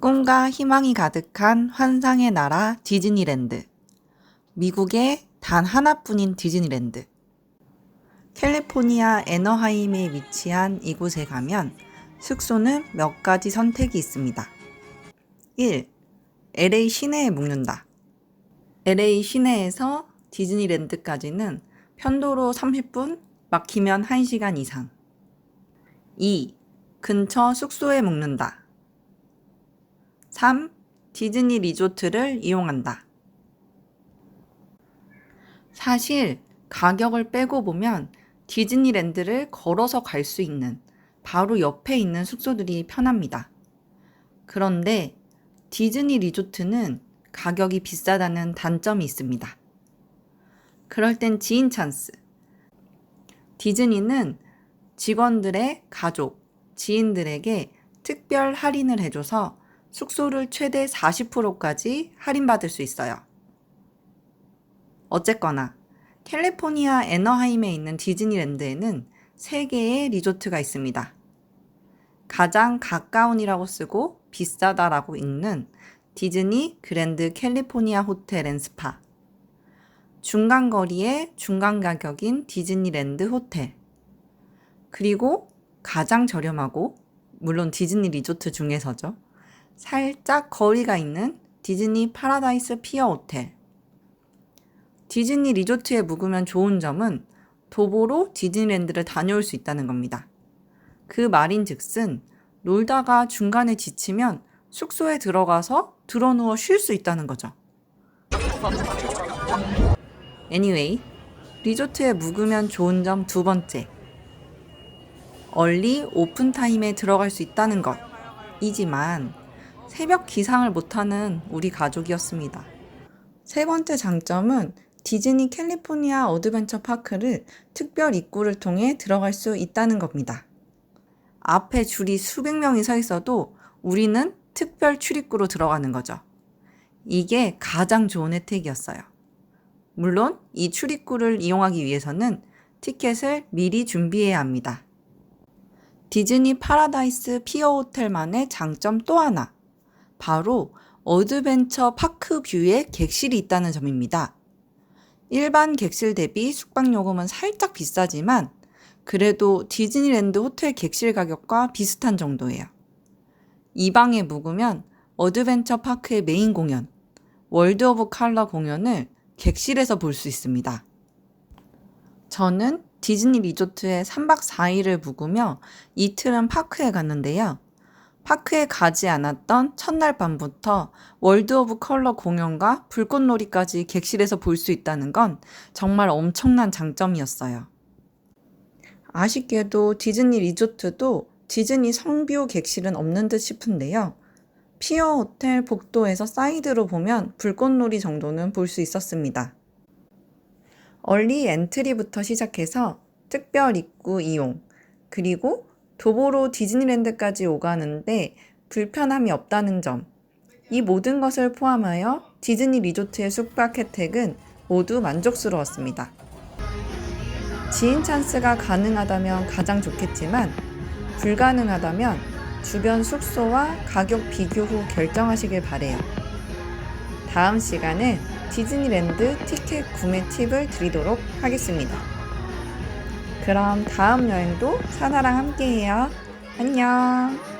꿈과 희망이 가득한 환상의 나라 디즈니랜드. 미국의 단 하나뿐인 디즈니랜드. 캘리포니아 애너하임에 위치한 이곳에 가면 숙소는 몇 가지 선택이 있습니다. 1. LA 시내에 묵는다. LA 시내에서 디즈니랜드까지는 편도로 30분, 막히면 1시간 이상. 2. 근처 숙소에 묵는다. 3. 디즈니 리조트를 이용한다. 사실 가격을 빼고 보면 디즈니랜드를 걸어서 갈 수 있는 바로 옆에 있는 숙소들이 편합니다. 그런데 디즈니 리조트는 가격이 비싸다는 단점이 있습니다. 그럴 땐 지인 찬스. 디즈니는 직원들의 가족, 지인들에게 특별 할인을 해줘서 숙소를 최대 40%까지 할인받을 수 있어요. 어쨌거나 캘리포니아 애너하임에 있는 디즈니랜드에는 3개의 리조트가 있습니다. 가장 가까운이라고 쓰고 비싸다라고 읽는 디즈니 그랜드 캘리포니아 호텔 앤 스파. 중간 거리에 중간 가격인 디즈니랜드 호텔. 그리고 가장 저렴하고 물론 디즈니 리조트 중에서죠. 살짝 거리가 있는 디즈니 파라다이스 피어 호텔. 디즈니 리조트에 묵으면 좋은 점은 도보로 디즈니랜드를 다녀올 수 있다는 겁니다. 그 말인 즉슨 놀다가 중간에 지치면 숙소에 들어가서 드러누워 쉴 수 있다는 거죠. Anyway, 리조트에 묵으면 좋은 점 두 번째. 얼리 오픈 타임에 들어갈 수 있다는 것. 이지만 새벽 기상을 못하는 우리 가족이었습니다. 세 번째 장점은 디즈니 캘리포니아 어드벤처 파크를 특별 입구를 통해 들어갈 수 있다는 겁니다. 앞에 줄이 수백 명이 서 있어도 우리는 특별 출입구로 들어가는 거죠. 이게 가장 좋은 혜택이었어요. 물론 이 출입구를 이용하기 위해서는 티켓을 미리 준비해야 합니다. 디즈니 파라다이스 피어 호텔만의 장점 또 하나. 바로 어드벤처 파크 뷰에 객실이 있다는 점입니다. 일반 객실 대비 숙박 요금은 살짝 비싸지만 그래도 디즈니랜드 호텔 객실 가격과 비슷한 정도예요. 이 방에 묵으면 어드벤처 파크의 메인 공연, 월드 오브 칼러 공연을 객실에서 볼 수 있습니다. 저는 디즈니 리조트에 3박 4일을 묵으며 이틀은 파크에 갔는데요. 파크에 가지 않았던 첫날 밤부터 월드 오브 컬러 공연과 불꽃놀이까지 객실에서 볼 수 있다는 건 정말 엄청난 장점이었어요. 아쉽게도 디즈니 리조트도 디즈니 성뷰 객실은 없는 듯 싶은데요. 피어 호텔 복도에서 사이드로 보면 불꽃놀이 정도는 볼 수 있었습니다. 얼리 엔트리부터 시작해서 특별 입구 이용, 그리고 도보로 디즈니랜드까지 오가는데 불편함이 없다는 점. 이 모든 것을 포함하여 디즈니 리조트의 숙박 혜택은 모두 만족스러웠습니다. 지인 찬스가 가능하다면 가장 좋겠지만 불가능하다면 주변 숙소와 가격 비교 후 결정하시길 바래요. 다음 시간에 디즈니랜드 티켓 구매 팁을 드리도록 하겠습니다. 그럼 다음 여행도 사나랑 함께해요. 안녕.